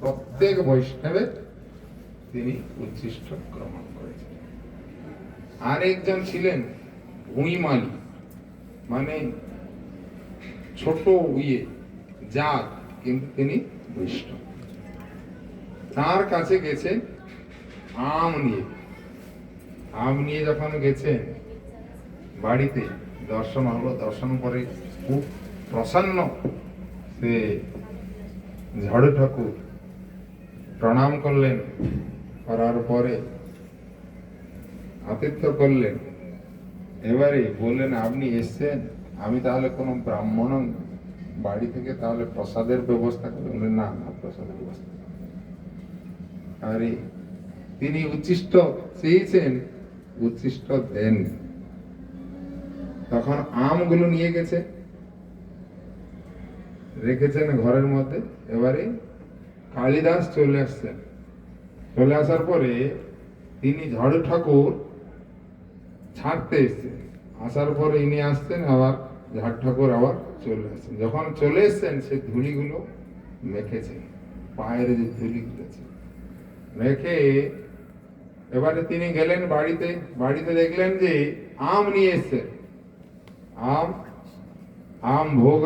প্রত্যেক বৈষ্ণবের তিনি উচ্ছিষ্ট গ্রহণ করেছেন আরেকজন ছিলেন ভুঁইমালি মানে ছোট ইয়ে জাত কিন্তু তিনি বৈষ্ণব। তার কাছে গেছে আম নিয়ে। আম নিয়ে যখন গেছেন বাড়িতে দর্শন হলো দর্শন করে খুব প্রসন্ন। সে ঝড় ঠাকুর প্রণাম করলেন, করার পরে আতিথ্য করলেন, এবারে বললেন, আপনি এসছেন? আমি তাহলে কোনো ব্রাহ্মণ বাড়ি থেকে তাহলে প্রসাদের ব্যবস্থা করে বললেন, না না, প্রসাদের ব্যবস্থা আরে, তিনি উচ্ছিষ্ট চেয়েছেন উচ্ছিষ্ট দেন। তখন আমগুলো নিয়ে গেছে, রেখেছেন ঘরের মধ্যে, এবারে কালিদাস চলে আসছেন। চলে আসার পরে তিনি ঝড় ঠাকুর ছাড়তে এসছেন। আসার পরে ইনি আসছেন, আবার ঝাড় ঠাকুর আবার চলে আসছেন। যখন চলে এসছেন, সে ধুলিগুলো মেখেছেন পায়ের যে ধুলিগুলো আছে। মেখে এবারে তিনি গেলেন বাড়িতে। বাড়িতে দেখলেন যে আম নিয়ে এসছেন। আম আম ভোগ